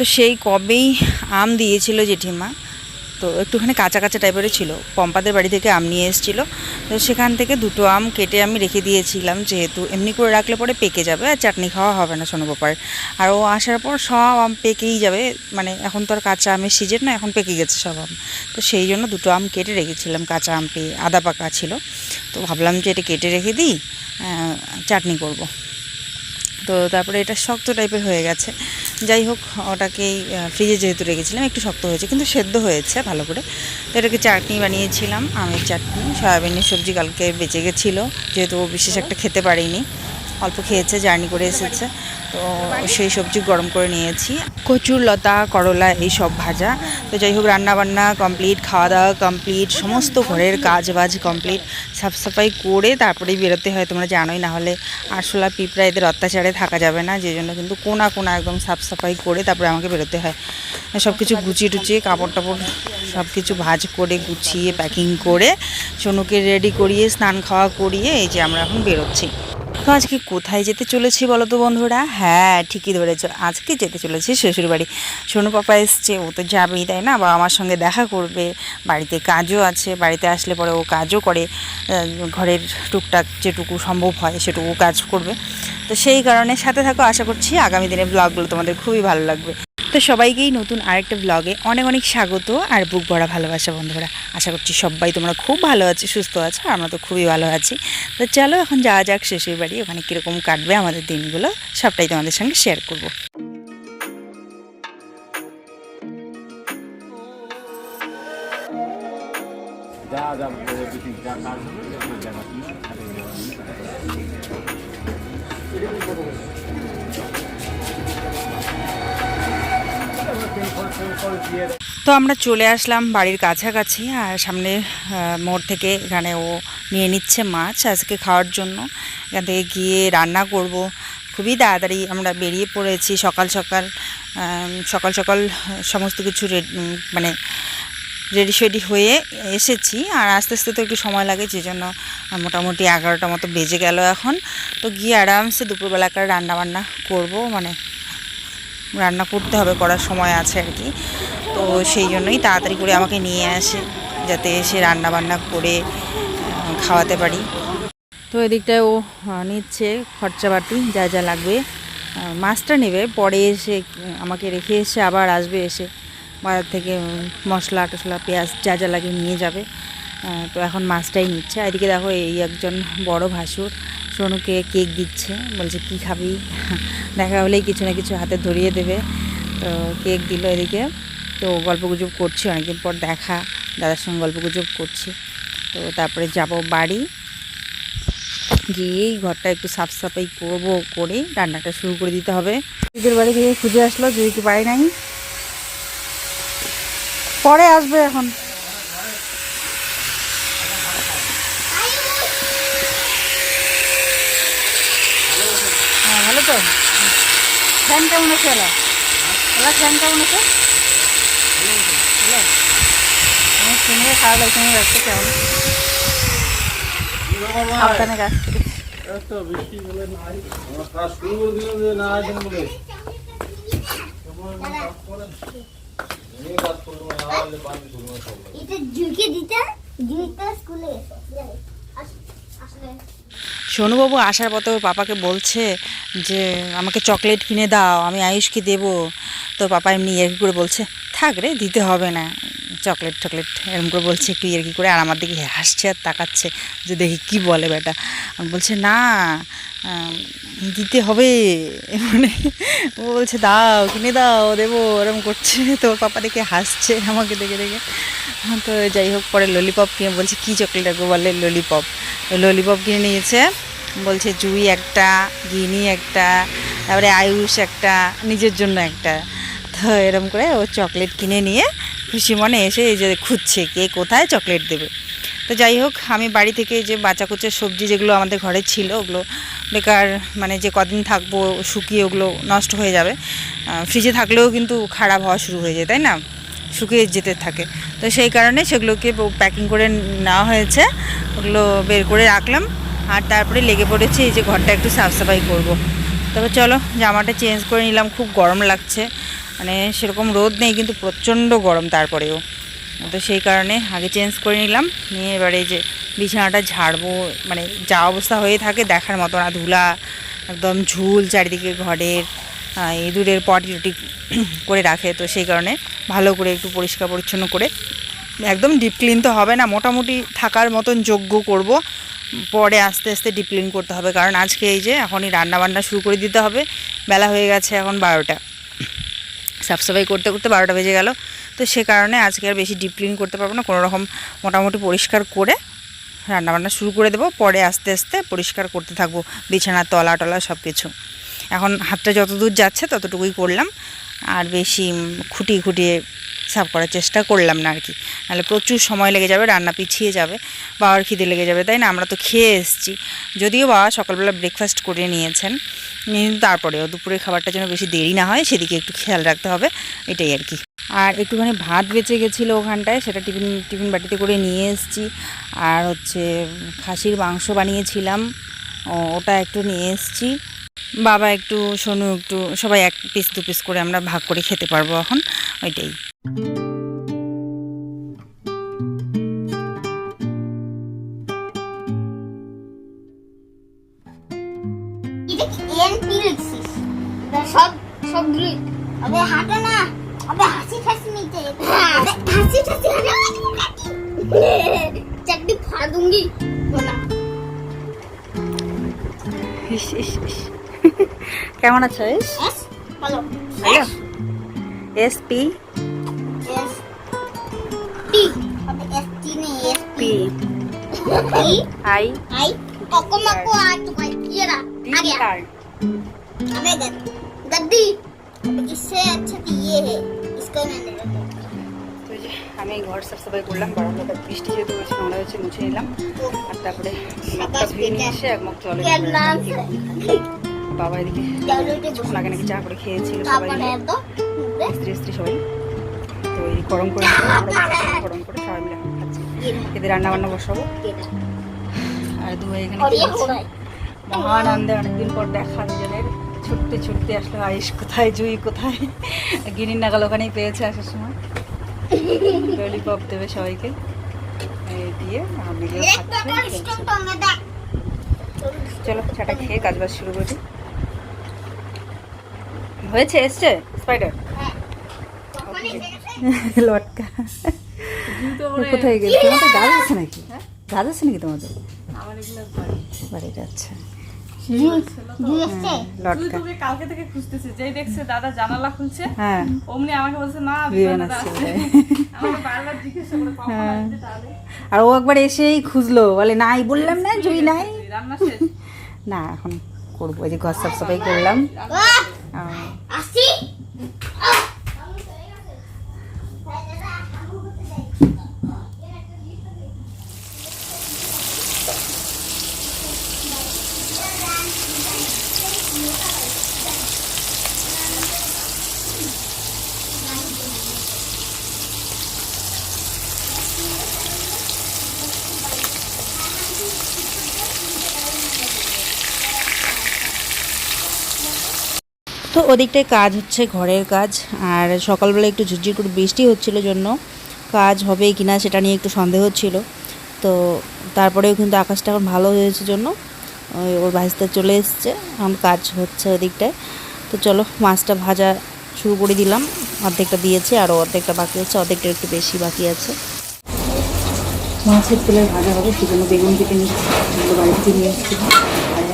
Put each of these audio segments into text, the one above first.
তো সেই কবেই আম দিয়েছিল জেঠিমা। তো একটুখানি কাঁচা কাঁচা টাইপেরই ছিল। পম্পাদের বাড়ি থেকে আম নিয়ে এসেছিল। তো সেখান থেকে দুটো আম কেটে আমি রেখে দিয়েছিলাম যেহেতু এমনি করে রাখলে পরে পেকে যাবে আর চাটনি খাওয়া হবে না সোনু পাপার আর ও আসার পর সব আম পেকেই যাবে। মানে এখন তো আর কাঁচা আমের সিজন না, এখন পেকে গেছে সব আম। তো সেই জন্য দুটো আম কেটে রেখেছিলাম, কাঁচা আম পেয়ে। আদা পাকা ছিল। তো ভাবলাম যে এটা কেটে রেখে দিই চাটনি করব। তো তারপরে এটা শক্ত টাইপের হয়ে গেছে। যাই হোক ওটাকেই ফ্রিজে যেহেতু রেখেছিলাম একটু শক্ত হয়েছে কিন্তু সেদ্ধ হয়েছে ভালো করে। তো এটাকে চাটনি বানিয়েছিলাম আমের চাটনি সয়াবিনের সবজি কালকে বেঁচে গেছিল যেহেতু ও বিশেষ একটা খেতে পারিনি। অল্প খেয়েছে, জার্নি করে এসেছে। তো সেই সবজি গরম করে নিয়েছি। কচুর লতা, করলা, এই সব ভাজা। তো যাই হোক রান্না বান্না কমপ্লিট খাওয়া দাওয়া কমপ্লিট সমস্ত ঘরের কাজ বাজ কমপ্লিট সাফ সাফাই করে তারপরেই বেরোতে হয় তোমরা জানোই, না হলে আরশোলা পিঁপড়া এদের অত্যাচারে থাকা যাবে না। যে জন্য কিন্তু কোনা কোনা একদম সাফ সাফাই করে তারপরে আমাকে বেরোতে হয়। সব কিছু গুছিয়ে টুচিয়ে কাপড় টাপড় সব কিছু ভাজ করে গুছিয়ে প্যাকিং করে, সোনুকে রেডি করিয়ে স্নান খাওয়া করিয়ে এই যে আমরা এখন বেরোচ্ছি। তো আজকে কোথায় যেতে চলেছি বলো তো বন্ধুরা? হ্যাঁ ঠিকই ধরেছ। আজকে যেতে চলেছি শ্বশুরবাড়ি সোনু পাপা এসছে। ও তো যাবেই, তাই না? বা আমার সঙ্গে দেখা করবে। বাড়িতে কাজও আছে। বাড়িতে আসলে পরে ও কাজও করে। ঘরের টুকটাক যেটুকু সম্ভব হয়, সেটুকু কাজ করবে। তো সেই কারণে সাথে থাকো। আশা করছি আগামী দিনে ব্লগগুলো তোমাদের খুবই ভালো লাগবে। তো সবাইকেই নতুন আরেকটা ব্লগে অনেক অনেক স্বাগত আর বুক ভরা ভালোবাসা, বন্ধুরা। আশা করছি সবাই তোমরা খুব ভালো আছো, সুস্থ আছো আমরা তো খুবই ভালো আছি। তো চলো এখন যাওয়া যাক শ্বশুর বাড়ি, ওখানে কীরকম কাটবে আমাদের দিনগুলো, সবটাই তোমাদের সঙ্গে শেয়ার করব। যা যা তো আমরা চলে আসলাম বাড়ির কাছাকাছি, আর সামনে মোড় থেকে এখানে ও নিয়ে নিচ্ছে মাছ আজকে খাওয়ার জন্য। এখান থেকে গিয়ে রান্না করব। খুবই তাড়াতাড়ি আমরা বেরিয়ে পড়েছি সকাল সকাল সকাল সকাল সমস্ত কিছু মানে রেডি শেডি হয়ে এসেছি। আর আস্তে আস্তে তো একটু সময় লাগে যে জন্য মোটামুটি এগারোটা মতো বেজে গেল এখন। তো গিয়ে আরামসে দুপুরবেলাকার রান্না বান্না করব মানে রান্না করতে হবে করার সময় আছে আর কি। তো সেই জন্যই তাড়াতাড়ি করে আমাকে নিয়ে আসে যাতে এসে রান্না বান্না করে খাওয়াতে পারি। তো এদিকটায় ও নিচ্ছে খরচাপাতি যা যা লাগবে। মাছটা নেবে, পরে এসে আমাকে রেখে এসে আবার আসবে এসে। বাজার থেকে মশলা টশলা পেঁয়াজ যা যা লাগে নিয়ে যাবে। তো এখন মাছটাই নিচ্ছে। এদিকে দেখো এই একজন বড় ভাসুর, সোনুকে কেক দিচ্ছে, বলছে, কি খাবি? দেখা হলেই কিছু না কিছু হাতে ধরিয়ে দেবে। তো কেক দিল এদিকে। তো গল্পগুজব করছি, অনেকদিন পর দেখা, দাদার সঙ্গে গল্পগুজব করছি। তো তারপরে যাব বাড়ি। গিয়েই ঘরটা একটু সাফ সাফাই করব, করে রান্নাটা শুরু করে দিতে হবে। দিদির বাড়ি থেকে খুঁজে আসলো যদি কি বাড়ি নাই। পরে আসবে এখন হ্যাঁ ভালো তো? ফ্যান কেমন আছে এলা? এলা ফ্যান কেমন আছে? আমি শুনে খারাপ লাগছে আমি রাখতে কেমন? দিতে দিতে স্কুলে সোনুবাবু আসার পথে ওর পাপাকে বলছে যে, আমাকে চকলেট কিনে দাও, আমি আয়ুষকে দেবো। তো পাপা এমনি ইয়ে করে বলছে, থাক রে, দিতে হবে না। চকলেট টকলেট এরকম করে বলছে একটু ইয়ার্কি করে? আর আমার দিকে হাসছে আর তাকাচ্ছে যে দেখি কি বলে বেটা। বলছে, না দিতে হবে। মানে ও বলছে, দাও, কিনে দাও, দেবো। এরকম করছে। তো ওর পাপা দেখে হাসছে আমাকে দেখে দেখে। তো যাই হোক, পরে ললিপপ কিনে বলছে, কী চকলেট রাখব বলে? ললিপপ ললিপপ কিনে নিয়েছে। বলছে, জুই একটা গিনি একটা, তারপরে আয়ুষ একটা, নিজের জন্য একটা। তো এরকম করে ও চকলেট কিনে নিয়ে খুশি মনে এসে এই যে খুঁজছে কে কোথায় চকলেট দেবে। তো যাই হোক, আমি বাড়ি থেকে যে বাচ্চা কুচের সবজি যেগুলো আমাদের ঘরে ছিল, ওগুলো বেকার মানে যে কদিন থাকব শুকিয়ে ওগুলো নষ্ট হয়ে যাবে ফ্রিজে থাকলেও কিন্তু খারাপ হওয়া শুরু হয়ে যায়, তাই না? শুকিয়ে যেতে থাকে। তো সেই কারণে সেগুলোকে প্যাকিং করে নেওয়া হয়েছে, ওগুলো বের করে রাখলাম, আর তারপরে লেগে পড়েছে এই যে ঘরটা একটু সাফ সাফাই করব। তবে চলো, জামাটা চেঞ্জ করে নিলাম, খুব গরম লাগছে। মানে সেরকম রোদ নেই, কিন্তু প্রচণ্ড গরম তারপরেও। তো সেই কারণে আগে চেঞ্জ করে নিলাম, নিয়ে এবারে যে বিছানাটা ঝাড়বো মানে যা অবস্থা হয়ে থাকে দেখার মতো না, ধুলা, একদম ঝুল চারিদিকে ঘরের ইঁদুরের পটি টটি করে রাখে, তো সেই কারণে ভালো করে একটু পরিষ্কার পরিচ্ছন্ন করে, একদম ডিপ ক্লিন তো হবে না, মোটামুটি থাকার মতন যোগ্য করব। পরে আস্তে আস্তে ডিপ ক্লিন করতে হবে, কারণ আজকে এই যে এখনই রান্না বান্না শুরু করে দিতে হবে, বেলা হয়ে গেছে এখন বারোটা। সাফসাফাই করতে করতে বারোটা বেজে গেল। তো সে কারণে আজকে আর বেশি ডিপ ক্লিন করতে পারব না। কোনো রকম মোটামুটি পরিষ্কার করে রান্নাবান্না শুরু করে দেবো। পরে আস্তে আস্তে পরিষ্কার করতে থাকব। বিছানার তলা টলা সব কিছু এখন হাতটা যতদূর যাচ্ছে ততটুকুই করলাম। আর বেশি খুঁটিয়ে খুঁটিয়ে সাফ করার চেষ্টা করলাম না আর কি। নাহলে প্রচুর সময় লেগে যাবে, রান্না পিছিয়ে যাবে, বাবার খিদে লেগে যাবে, তাই না? আমরা তো খেয়ে এসেছি। যদিও বাবা সকালবেলা ব্রেকফাস্ট করে নিয়েছেন তারপরেও দুপুরে খাবারটা যেন বেশি দেরি না হয়, সেদিকে একটু খেয়াল রাখতে হবে, এটাই আর কি। আর একটুখানি ভাত বেঁচে গেছিল ওখানটায়, সেটা টিফিন টিফিন বাটিতে করে নিয়ে এসেছি। আর হচ্ছে খাসির মাংস বানিয়েছিলাম ওটা একটু নিয়ে এসেছি। বাবা একটু, সোনু একটু, সবাই এক পিস দু পিস করে আমরা ভাগ করে খেতে পারব এখন, ওইটাই। এনপি লিখছিস? সব সব ডিলিট আবে হাঁটো না। আবে হাসি ঠাসি নিতে আবে হাসি ঠাসি চাকরি ফাড় दूंगी বলা। ইস, ইস, ইস। কেমন আছো এস এস। ভালো এস পি। এস টি আবে এস টি নেই S P P I I cocoa मको आ तो भाई ये रहा आ गया কার্ড अबे गद गद्दी अबे इससे अच्छा तो ये है इसको मैंने रखा তো এই যে আমি ঘর সাফ সাফাই করলাম বারান্দাটা বৃষ্টি যেহেতু হয়েছে নোংরা হয়েছে মুছে নিলাম আর তারপরে মগটা ধুয়ে নিয়ে এসে এক মগ জলে क्या नाम से বাবা এদিকে डाउनलोड কিছুক্ষণ আগে নাকি চা করে খেয়েছিল সবাই पापा মিলে। है तो স্ত্রী স্ত্রী সবাই তো এই গরম করে গরম করে সবাই মিলে এখন খাচ্ছি। এদের রান্নাবান্না বসাবো। আর দু এখানে মহানন্দে অনেকদিন পর দেখা দুজনের। ছুটতে ছুটতে আসলে আয়ুষ কোথায় জুই কোথায়। গিনির নাগাল ওখানেই পেয়েছে আসার সময়। ললিপপ দেবে সবাইকে। দিয়ে চলো চাটা খেয়ে কাজ বাজ শুরু করি। হয়েছে এসছে? স্পাইডার লটকা। কোথায় গেছে তোমাদের গাছ আছে নাকি? গাছ আছে নাকি তোমাদের? আচ্ছা লটকা। কালকে থেকে যেই জানালা হ্যাঁ। অমনি আমাকে বলছে হ্যাঁ। আর ও একবার এসেই খুঁজলো। বলে নাই বললাম না জুই নাই। না এখন করব। যে ঘর সাফ সাফাই করলাম। তো ওদিকটায় কাজ হচ্ছে ঘরের কাজ আর সকালবেলা একটু ঝুরঝুর করে বৃষ্টি হচ্ছিল জন্য। কাজ হবে কি না সেটা নিয়ে একটু সন্দেহ ছিল। তো তারপরেও কিন্তু আকাশটা এখন ভালো হয়েছে জন্য, ওই ওর ভাইস্তা চলে এসছে। এখন কাজ হচ্ছে ওদিকটায়। তো চলো, মাছটা ভাজা শুরু করে দিলাম। অর্ধেকটা দিয়েছে আর অর্ধেকটা বাকি আছে, অর্ধেকটা একটু বেশি বাকি আছে। মাছের তেলের ভাজা হবে, সেজন্য বেগুন কেটে নিচ্ছি এগুলো বাড়ি থেকে নিয়ে এসেছি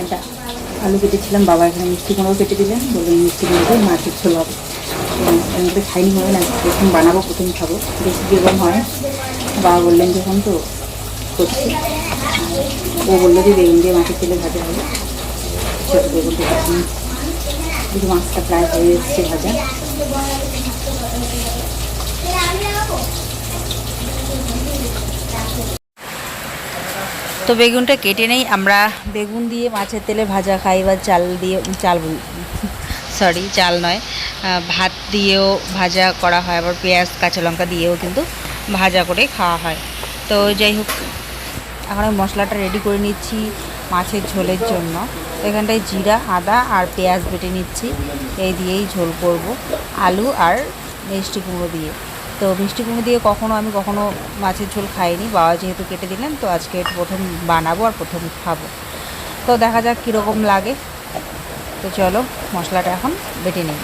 একটা আলু কেটেছিলাম, বাবা এখানে মিষ্টি কুমড়ো কেটে দিলেন। বললেন মিষ্টি কুমড়ো মাছের ঝোল হবে। করে খাইনি হবে না প্রথম বানাবো প্রথম খাব। বেশি যেরকম হয় বাবা বললেন যখন তো করছি। ও বলল যে বেগুন দিয়ে মাছের তেলে ভাজা হবে। ছোটো বেগুন কেটেছি দেখি মাছটা প্রায় হয়ে এসছে ভাজা। তো বেগুনটা কেটে নেই আমরা বেগুন দিয়ে মাছের তেলে ভাজা খাই বা চাল দিয়ে চাল সরি, চাল নয়। ভাত দিয়েও ভাজা করা হয়, আবার পেঁয়াজ, কাঁচা লঙ্কা দিয়েও কিন্তু ভাজা করে খাওয়া হয়। তো যাই হোক, এখন আমি মশলাটা রেডি করে নিচ্ছি মাছের ঝোলের জন্য। এখানটায় জিরা, আদা আর পেঁয়াজ বেটে নিচ্ছি। এই দিয়েই ঝোল করব, আলু আর মিষ্টি কুমড়ো দিয়ে। তো মিষ্টি কুমড়ো দিয়ে কখনো আমি কখনো মাছের ঝোল খাইনি, বাবা যেহেতু কেটে দিলেন, তো আজকে প্রথম বানাবো আর প্রথম খাব। তো দেখা যাক কীরকম লাগে। তো চলো, মশলাটা এখন বেটে নিই।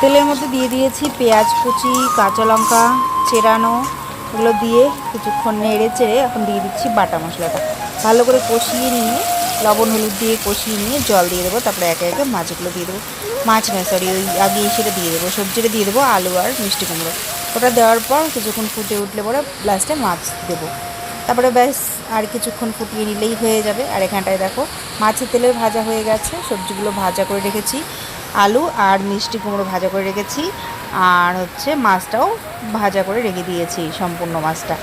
তেলের মধ্যে দিয়ে দিয়েছি পেঁয়াজ কুচি, কাঁচা লঙ্কা, চেরানো এগুলো দিয়ে কিছুক্ষণ নেড়ে চেড়ে এখন দিয়ে দিচ্ছি বাটা মশলাটা। ভালো করে কষিয়ে নিয়ে, লবণ, হলুদ দিয়ে কষিয়ে নিয়ে জল দিয়ে দেবো, তারপরে একে একে মাছগুলো দিয়ে দেবো। মাছ না সরি ওই আগে সেটা দিয়ে দেবো, সবজিটা দিয়ে দেবো, আলু আর মিষ্টি কুমড়ো। ওটা দেওয়ার পর কিছুক্ষণ ফুটে উঠলে পরে লাস্টে মাছ দেবো। তারপরে ব্যাস, আর কিছুক্ষণ ফুটিয়ে নিলেই হয়ে যাবে। আর এখানটায় দেখো, মাছের তেলের ভাজা হয়ে গেছে, সবজিগুলো ভাজা করে রেখেছি। আলু আর মিষ্টি কুমড়ো ভাজা করে রেখেছি। আর হচ্ছে মাছটাও ভাজা করে রেখে দিয়েছি, সম্পূর্ণ মাছটা।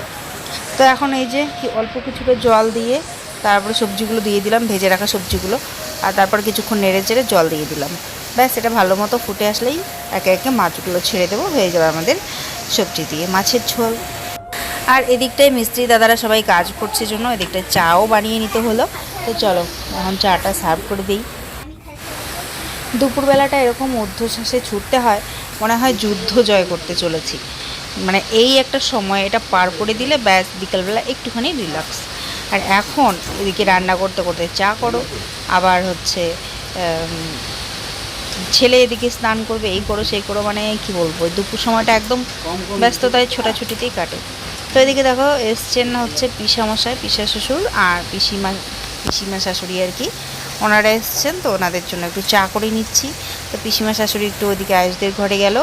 তো এখন এই যে অল্প কিছুটা জল দিয়ে তারপরে সবজিগুলো দিয়ে দিলাম, ভেজে রাখা সবজিগুলো, আর তারপর কিছুক্ষণ নেড়ে চেড়ে জল দিয়ে দিলাম। ব্যাস, এটা ভালো মতো ফুটে আসলেই একে একে মাছগুলো ছেড়ে দেবো, হয়ে যাবে আমাদের সবজি দিয়ে, মাছের ঝোল। আর এদিকটায় মিস্ত্রি দাদারা সবাই কাজ করছে জন্য, এদিকটায় চাও বানিয়ে নিতে হলো। তো চলো, এখন চাটা সার্ভ করে দিই। দুপুরবেলাটা এরকম ঊর্ধ্বশ্বাসে ছুটতে হয় মনে হয় যুদ্ধ জয় করতে চলেছি। মানে এই একটা সময় এটা পার করে দিলে ব্যাস বিকালবেলা একটুখানি রিল্যাক্স আর এখন এদিকে রান্না করতে করতে চা করো, আবার হচ্ছে ছেলে এদিকে স্নান করবে, এই করো, সেই করো মানে কি বলব দুপুর সময়টা একদম ব্যস্ততায় ছোটাছুটিতেই কাটে। তো এদিকে দেখো, এসছেন হচ্ছে পিসামশাই, পিসা শ্বশুর আর পিসিমা পিসিমা শাশুড়ি আর কি। ওনারা এসছেন, তো ওনাদের জন্য একটু চা করে নিচ্ছি। তো পিসিমা শাশুড়ি একটু ওদিকে আয়ুষদের ঘরে গেল,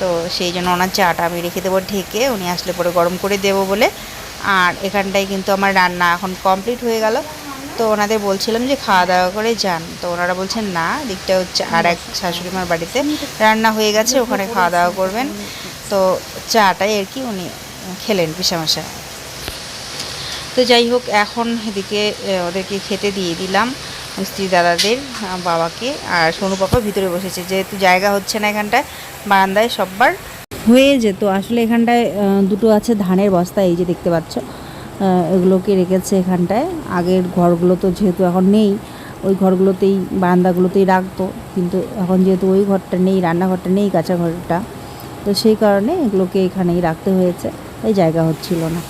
তো সেই জন্য ওনার চাটা আমি রেখে দেবো ঢেকে, উনি আসলে পরে গরম করে দেবো বলে। আর এখানটায় কিন্তু আমার রান্না এখন কমপ্লিট হয়ে গেল। তো ওনাদের বলছিলাম যে খাওয়া দাওয়া করে যান, তো ওনারা বলছেন না দিকটা হচ্ছে আর এক শাশুড়ি মার বাড়িতে রান্না হয়ে গেছে, ওখানে খাওয়া দাওয়া করবেন। তো চাটাই আর কি উনি খেলেন পিসামশাই তো যাই হোক, এখন এদিকে ওদেরকে খেতে দিয়ে দিলাম মিস্ত্রি দাদাদের বাবাকে, আর সোনু পাপা ভিতরে বসেছে। যেহেতু জায়গা হচ্ছে না এখানটায়, বারান্দায় সববার হয়ে যেত। আসলে এখানটায় দুটো আছে ধানের বস্তা, এই যে দেখতে পাচ্ছ এগুলোকে রেখেছে এখানটায়। আগের ঘরগুলো তো যেহেতু এখন নেই, ওই ঘরগুলোতেই, বারান্দাগুলোতেই রাখতো। কিন্তু এখন যেহেতু ওই ঘরটা নেই, রান্নাঘরটা নেই, কাঁচা ঘরটা, তো সেই কারণে এগুলোকে এখানেই রাখতে হয়েছে। তাই জায়গা হচ্ছিল না।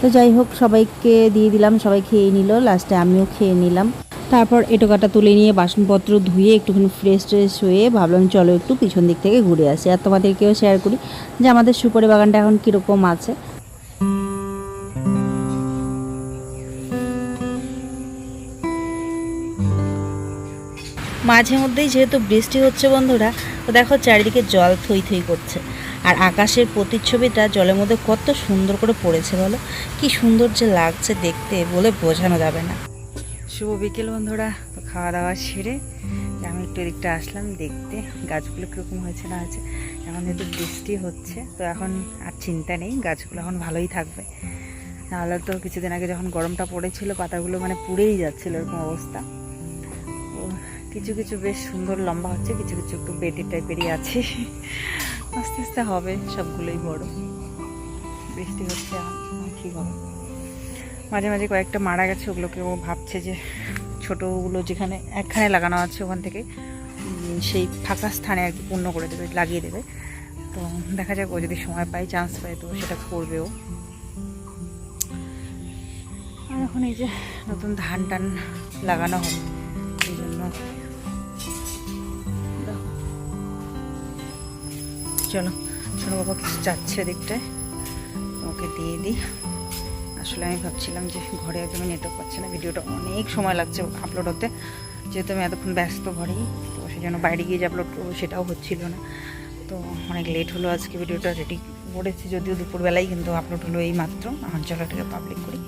তো যাই হোক, সবাইকে দিয়ে দিলাম, সবাই খেয়ে নিল লাস্টে আমিও খেয়ে নিলাম। তারপর এটোকাটা তুলে নিয়ে বাসনপত্র ধুয়ে একটুখানি ফ্রেশ ট্রেশ হয়ে ভাবলাম, চলো একটু পিছন দিক থেকে ঘুরে আসি। আর তোমাদেরকেও শেয়ার করি যে আমাদের সুপারি বাগানটা এখন কীরকম আছে। মাঝে মধ্যেই যেহেতু বৃষ্টি হচ্ছে বন্ধুরা, তো দেখো চারিদিকে জল থই থই করছে। আর আকাশের প্রতিচ্ছবিটা জলের মধ্যে কত সুন্দর করে পড়েছে বলো? কি সুন্দর যে লাগছে দেখতে বলে বোঝানো যাবে না। শুভ বিকেল বন্ধুরা, তো খাওয়া দাওয়া সেরে আমি একটু এদিকটা আসলাম দেখতে, গাছগুলো কীরকম হয়েছে না হয়েছে, এখন যেহেতু বৃষ্টি হচ্ছে, তো এখন আর চিন্তা নেই, গাছগুলো এখন ভালোই থাকবে। নাহলে তো কিছুদিন আগে যখন গরমটা পড়েছিল, পাতাগুলো মানে পুড়েই যাচ্ছিল এরকম অবস্থা। কিছু কিছু বেশ সুন্দর লম্বা হচ্ছে, কিছু কিছু একটু বেটে টাইপেরই আছে। আস্তে আস্তে হবে, সবগুলোই বড়। বৃষ্টি হচ্ছে কী হবে? মাঝে মাঝে কয়েকটা মারা গেছে, ওগুলোকে ও ভাবছে যে ছোটোগুলো যেখানে, একখানে লাগানো আছে ওখান থেকে সেই ফাঁকা স্থানে আর কি পূর্ণ করে দেবে, লাগিয়ে দেবে। তো দেখা যাক, ও যদি সময় পায় চান্স পায়, তো সেটা করবেও। আর এখন এই যে নতুন ধান টান লাগানো হবে, এই জন্য চলো ছোটো বাবা, কিছু যাচ্ছে দিকটায় ওকে দিয়ে দিই। আসলে আমি ভাবছিলাম যে ঘরে একদমই নেটওয়ার্ক পাচ্ছে না, ভিডিওটা অনেক সময় লাগছে আপলোড হতে। যেহেতু আমি এতক্ষণ ব্যস্ত ঘরেই, তো সেই জন্য বাইরে গিয়ে যে আপলোড করব সেটাও হচ্ছিল না। তো অনেক লেট হলো আজকে ভিডিওটা রেডি করেছি, যদিও দুপুরবেলায় কিন্তু আপলোড হলো এই মাত্র। আমার চলাটাকে পাবলিক করি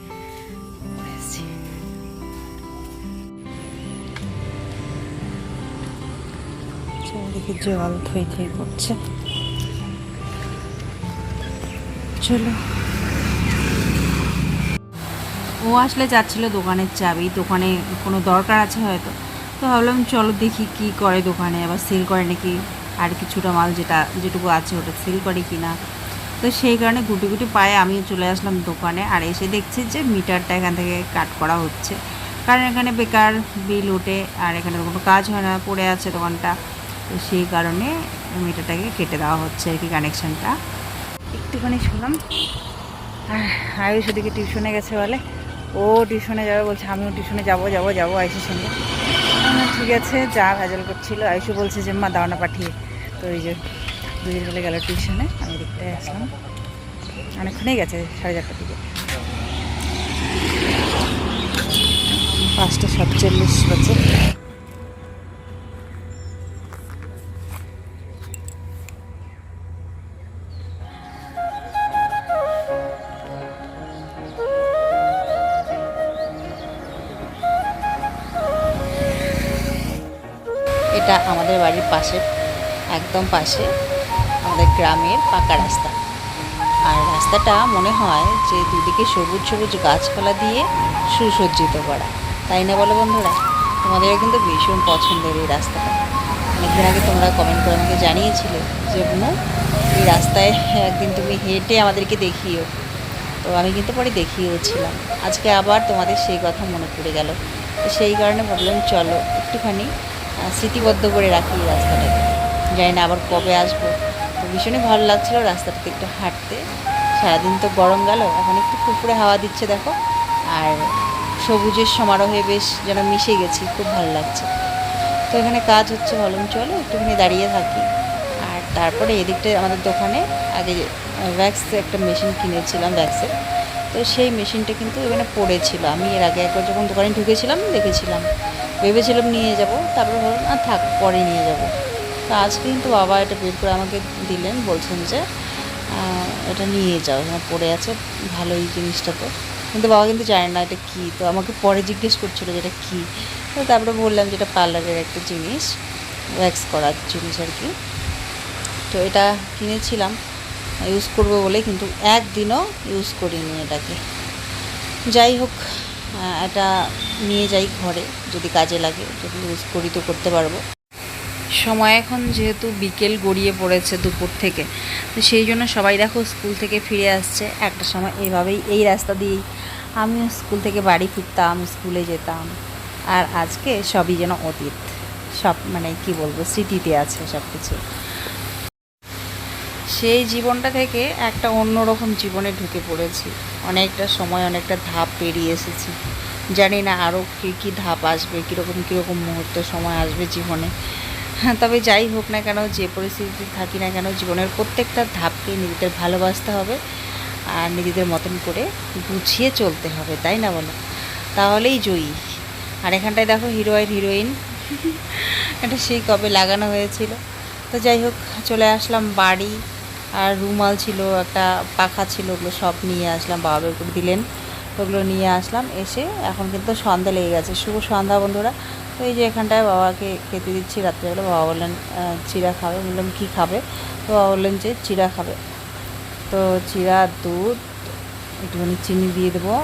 জল থই থই করছে। চলো ও আসলে যাচ্ছিল দোকানের চাবি, দোকানে কোনো দরকার আছে হয়তো। তো ভাবলাম চলো দেখি কি করে দোকানে, আবার সেল করে নাকি আর কিছুটা মাল যেটা, যেটুকু আছে ওটা সেল করে কি না তো সেই কারণে গুটি গুটি পায়ে আমি চলে আসলাম দোকানে আর এসে দেখছি যে মিটারটা এখান থেকে কাট করা হচ্ছে। কারণ এখানে বেকার বিল ওঠে আর এখানে কোনো কাজ হয় না, পড়ে আছে দোকানটা। তো সেই কারণে মিটারটাকে কেটে দেওয়া হচ্ছে আর কি কানেকশানটা একটুখানি শুনলাম। আর আয়ুষ ওদিকে টিউশনে গেছে বলে। ও টিউশনে যাবে বলছে, আমিও টিউশনে যাব যাব যাব আয়ুষের সঙ্গে। ঠিক আছে, যা ভেজাল করছিল। আয়ুষও বলছে যে, মা দাওনা পাঠিয়ে। তো ওই যে দুদিন বলে গেল টিউশনে, আমি দেখতে আসলাম। অনেকক্ষণেই গেছে, সাড়ে চারটার দিকে। পাঁচটা সাতচল্লিশ বাজে। বাড়ির পাশে, একদম পাশে, আমাদের গ্রামের পাকা রাস্তা। আর রাস্তাটা মনে হয় যে দুদিকে সবুজ সবুজ গাছপালা দিয়ে সুসজ্জিত করা। তাই না বলো বন্ধুরা? তোমাদেরও কিন্তু ভীষণ পছন্দের এই রাস্তাটা। অনেকদিন আগে তোমরা কমেন্ট করে আমাকে জানিয়েছিলে যে বোনো এই রাস্তায় একদিন তুমি হেঁটে আমাদেরকে দেখিও। তো আমি কিন্তু পরে দেখিয়েওছিলাম। আজকে আবার তোমাদের সেই কথা মনে পড়ে গেল। সেই কারণে ভাবলাম, চলো, একটুখানি স্মৃতিবদ্ধ করে রাখি রাস্তাটাকে। জানি না আবার কবে আসব। তো ভীষণই ভালো লাগছিল রাস্তাটাতে একটু হাঁটতে। সারাদিন তো গরম গেল, এখন একটু ফুরফুরে হাওয়া দিচ্ছে দেখো। আর সবুজের সমারোহে বেশ যেন মিশে গেছি, খুব ভালো লাগছে। তো এখানে কাজ হচ্ছে ভাবলাম চলো, একটুখানি দাঁড়িয়ে থাকি। আর তারপরে এদিকটা আমাদের দোকানে আগে ভ্যাক্স একটা মেশিন কিনেছিলাম ভ্যাক্সের তো সেই মেশিনটা কিন্তু এখানে পড়েছিল। আমি এর আগে একবার যখন দোকানে ঢুকেছিলাম, দেখেছিলাম। ভেবেছিলাম নিয়ে যাব, তারপরে ভাবলাম আর থাক, পরে নিয়ে যাব। তো আজকে কিন্তু বাবা এটা বের করে আমাকে দিলেন, বলছেন যে এটা নিয়ে যাও, এখানে পড়ে আছে, ভালোই জিনিসটা তো। কিন্তু বাবা কিন্তু জানে না এটা কী, তো আমাকে পরে জিজ্ঞেস করছিল যে এটা কী। তো তারপরে বললাম যে এটা পার্লারের একটা জিনিস ওয়্যাক্স করার জিনিস আর কি। তো এটা কিনেছিলাম ইউজ করব বলে কিন্তু একদিনও ইউজ করিনি এটাকে। যাই হোক এটা নিয়ে যাই ঘরে, যদি কাজে লাগে, যদি ইউজ করি তো করতে পারব। সময় এখন যেহেতু বিকেল গড়িয়ে পড়েছে দুপুর থেকে, তো সেই জন্য সবাই দেখো স্কুল থেকে ফিরে আসছে। একটা সময় এইভাবেই এই রাস্তা দিয়েই আমিও স্কুল থেকে বাড়ি ফিরতাম, স্কুলে যেতাম। আর আজকে সবই যেন অতীত, সব মানে কি বলব, স্মৃতিতে আছে সব কিছু সেই জীবনটা থেকে একটা অন্যরকম জীবনে ঢুকে পড়েছি। অনেকটা সময়, অনেকটা ধাপ পেরিয়ে এসেছি। জানি না আরও কী কী ধাপ আসবে, কীরকম কীরকম মুহূর্ত সময় আসবে জীবনে। হ্যাঁ তবে যাই হোক না কেন, যে পরিস্থিতিতে থাকি না কেন, জীবনের প্রত্যেকটা ধাপকে নিজেদের ভালোবাসতে হবে আর নিজেদের মতন করে গুছিয়ে চলতে হবে, তাই না বলো? তাহলেই জয়ী। আর এখানটায় দেখো হিরোইন হিরোইন। এটা সেই কবে লাগানো হয়েছিল। তো যাই হোক, চলে আসলাম বাড়ি। আর রুমাল ছিল, একটা পাখা ছিল, ওগুলো সব নিয়ে আসলাম, বাবা বের করে দিলেন। ওগুলো নিয়ে আসলাম, এসে এখন কিন্তু সন্ধ্যা লেগে গেছে, শুভ সন্ধ্যা বন্ধুরা। তো এই যে এখানটায় বাবাকে খেতে দিচ্ছি, রাত্রেবেলা বাবা বললেন চিড়া খাবে। বললাম, কী খাবে? তো বাবা বললেন যে, চিড়া খাবে। তো চিড়া, দুধ, একটুখানি চিনি দিয়ে দেবো।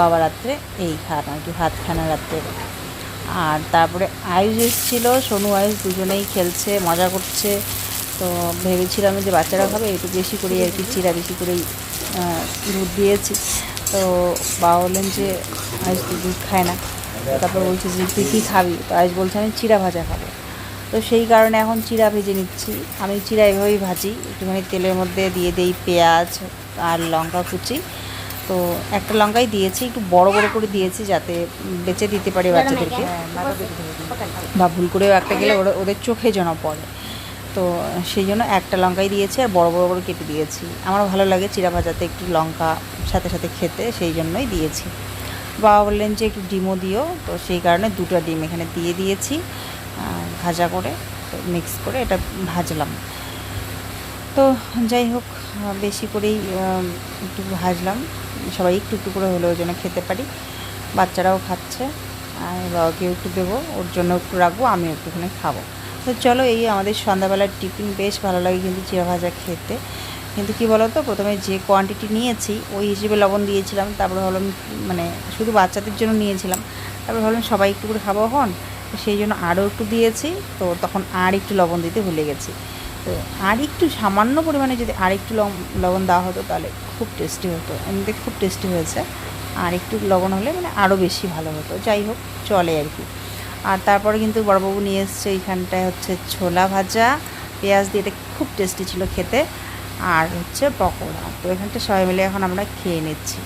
বাবা রাত্রে এই খান আর কি, ভাত খানা রাত্রে। আর তারপরে আয়ুষ এসেছিল, সোনু আয়ুষ দুজনেই খেলছে, মজা করছে। তো ভেবেছিলাম যে বাচ্চারা খাবে একটু বেশি করে আর কি চিরা বেশি করেই দুধ দিয়েছি। তো বাবা বললেন যে আয়ুষ তো দুধ খায় না। তারপর বলছে যে তুই কী খাবি? তো আয়ুষ বলছে আমি চিরা ভাজা খাব। তো সেই কারণে এখন চিরা ভেজে নিচ্ছি। আমি চিরা এভাবেই ভাজি একটুখানি তেলের মধ্যে দিয়ে দিই পেঁয়াজ আর লঙ্কা কুচি। তো একটা লঙ্কাই দিয়েছি একটু বড় বড় করে দিয়েছি যাতে বেঁচে দিতে পারি বাচ্চাদেরকে। বা ভুল করেও একটা গেলে ওরা ওদের চোখে যেন পড়ে। তো সেই জন্য একটা লঙ্কাই দিয়েছি আর বড় বড় করে কেটে দিয়েছি। আমার ভালো লাগে চিরা ভাজাতে একটু লঙ্কা সাথে সাথে খেতে, সেই জন্যই দিয়েছি। বাবা বললেন যে একটু ডিমও দিও, তো সেই কারণে দুটো ডিম এখানে দিয়ে দিয়েছি ভাজা করে মিক্স করে এটা ভাজলাম। তো যাই হোক, বেশি করেই একটু ভাজলাম। সবাই একটু একটু করে হলেও যেন খেতে পারি। বাচ্চারাও খাচ্ছে, আর বাবাকেও একটু দেবো, ওর জন্য একটু রাখব, আমিও একটুখানি খাব। তো চলো এই আমাদের সন্ধ্যাবেলার টিফিন বেশ ভালো লাগে কিন্তু চিরা ভাজা খেতে। কিন্তু কি বলতো? প্রথমে যে কোয়ান্টিটি নিয়েছি, ওই হিসেবে লবণ দিয়েছিলাম, তারপরে ভাবলাম মানে শুধু বাচ্চাদের জন্য নিয়েছিলাম। তারপরে ভাবলাম সবাই একটু করে খাব হন সেই জন্য আরও একটু দিয়েছি, তো তখন আর একটু লবণ দিতে ভুলে গেছি। তো আর একটু সামান্য পরিমাণে যদি আর একটু লব- লবণ দেওয়া হতো তাহলে খুব টেস্টি হতো, এমনিতে খুব টেস্টি হয়েছে। আর একটু লবণ হলে মানে আরও বেশি ভালো হতো। যাই হোক, চলে আর কি। আর তারপরে কিন্তু বড়বাবু নিয়ে এসছে এইখানটায় হচ্ছে ছোলা ভাজা পেঁয়াজ দিয়ে এটা খুব টেস্টি ছিল খেতে আর হচ্ছে পকোড়া। তো এখানটা সবাই মিলে এখন আমরা খেয়ে নিচ্ছি।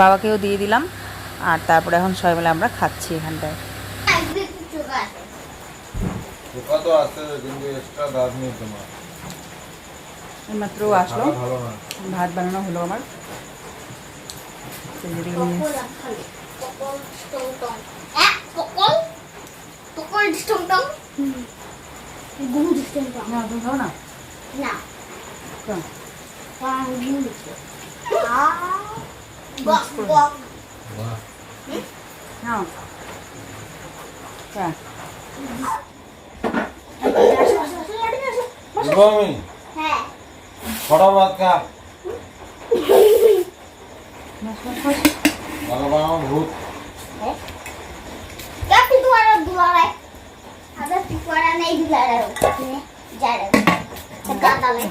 বাবাকেও দিয়ে দিলাম আর তারপরে এখন সবাই মিলে আমরা খাচ্ছি এখানটায়। মাত্র আসলো। ভাত বানানো হলো আমার। পকল খালি পকল স্টং টং এক পকল পকল স্টং টং গুড স্টং টং না তুমি খাও না না কেন? পাং গুড আ বক বক বাহ নাও হ্যাঁ দিব আমি হ্যাঁ ছটা ভাত খা বাস, বাস, বাস। ভালো বানাও ভূত గులాబై అదే తిప్పడా నై దిలారో జారో కాదాలే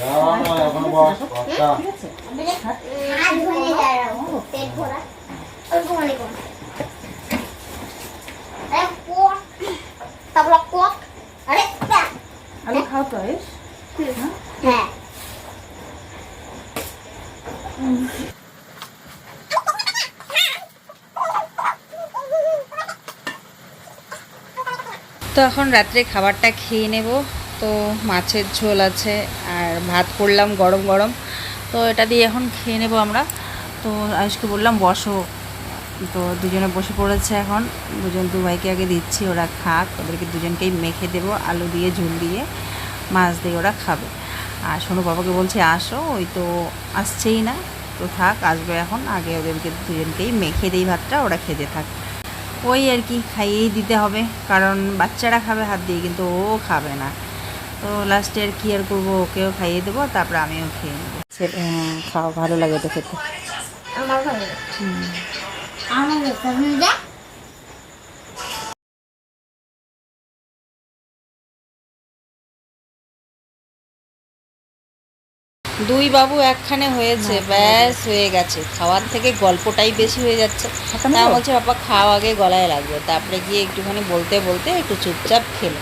యావన ఎవన బాస్ పక్కా అబలే ఆ ధోని జారో తెల్ పోరా అల్కో అలైకో అరే పో తబలా పో అరే আলু খাও তো হ্যাঁ তো এখন রাত্রে খাবারটা খেয়ে নেব। তো মাছের ঝোল আছে আর ভাত করলাম গরম গরম। তো এটা দিয়ে এখন খেয়ে নেব আমরা। তো আয়ুষকে বললাম, বসো। তো দুজনে বসে পড়েছে এখন। দুজন দু ভাইকে আগে দিচ্ছি, ওরা খাক। ওদেরকে দুজনকেই মেখে দেবো, আলু দিয়ে, ঝোল দিয়ে, মাছ দিয়ে ওরা খাবে। আর সোনু বাবাকে বলছে, আসো। ওই তো আসছেই না। তো থাক, আসবে এখন। আগে ওদেরকে দুজনকেই মেখে দিই ভাতটা, ওরা খেতে থাক। ওই আর কি খাইয়েই দিতে হবে কারণ বাচ্চারা খাবে হাত দিয়ে কিন্তু ও খাবে না। তো লাস্টে আর কি আর করব ওকেও খাইয়ে দেবো তারপর আমিও খেয়ে নেব। খাওয়া ভালো লাগে তো খেতে। আমার ভালো দুই বাবু একখানে হয়েছে ব্যাস হয়ে গেছে। খাওয়ার থেকে গল্পটাই বেশি হয়ে যাচ্ছে। তা বলছে বাবা খাওয়া আগে গলায় লাগবে। তারপরে গিয়ে একটুখানি বলতে বলতে একটু চুপচাপ খেলো।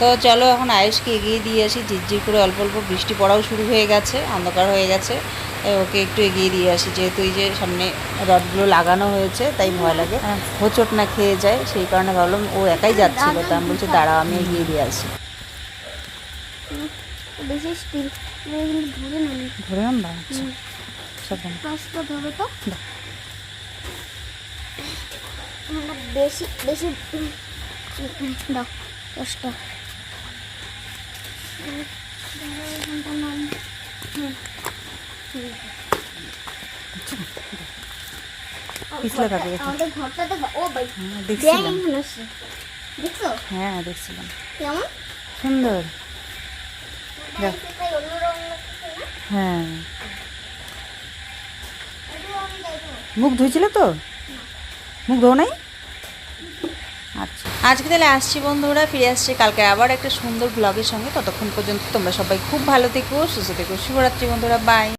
তো চলো এখন আয়ুষকে এগিয়ে দিয়ে আসি। ঝিরঝির করে অল্প অল্প বৃষ্টি পড়াও শুরু হয়ে গেছে অন্ধকার হয়ে গেছে। ওকে একটু এগিয়ে দিয়ে আসি যেহেতু এই যে সামনে রডগুলো লাগানো হয়েছে তাই ভয় লাগে। হোঁচট না খেয়ে যায় সেই কারণে ভাবলাম ও একাই যাচ্ছিল। তা আমি বলছি দাঁড়াও আমি এগিয়ে দিয়ে আসি। ধরে আনবা? আচ্ছা সাবধানে। পাঁচটা ধরো তো। বেশি বেশি দাও দশটা। হুম। পিছলে থাকে ও ভাই হ্যাঁ, দেখছিলাম। দেখছ? হ্যাঁ দেখছিলাম। কেমন? সুন্দর। তাই অন্য রঙ লাগছে না? হ্যাঁ। মুখ ধুয়েছিলে তো? মুখ ধো নাই? আচ্ছা। আজকে তাহলে আসছি বন্ধুরা ফিরে আসছি কালকে আবার একটা সুন্দর ব্লগের সঙ্গে। ততক্ষণ পর্যন্ত তোমরা সবাই খুব ভালো থেকো সুস্থ থেকো। শুভরাত্রি বন্ধুরা বাই